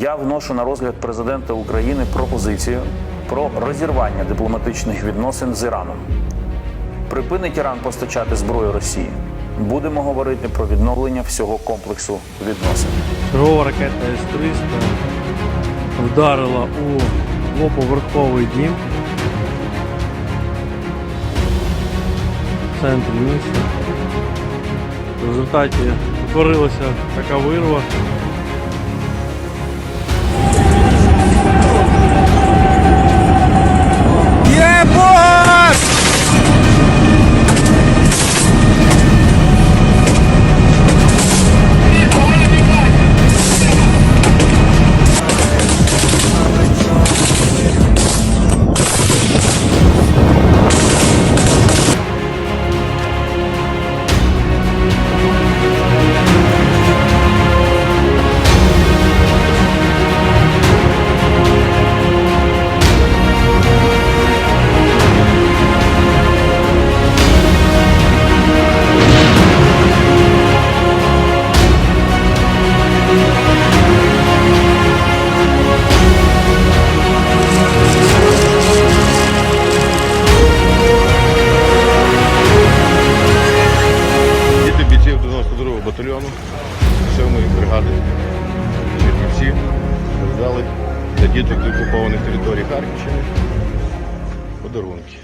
Я вношу на розгляд президента України пропозицію про розірвання дипломатичних відносин з Іраном. Припинить Іран постачати зброю Росії. Будемо говорити про відновлення всього комплексу відносин. Чергова ракета С-300 вдарила у двоповерховий дім в центрі міста. В результаті утворилася така вирва. 2-го батальйону 7-ї бригади Чернівці роздали для діток з окупованих територій Харківщини подарунки.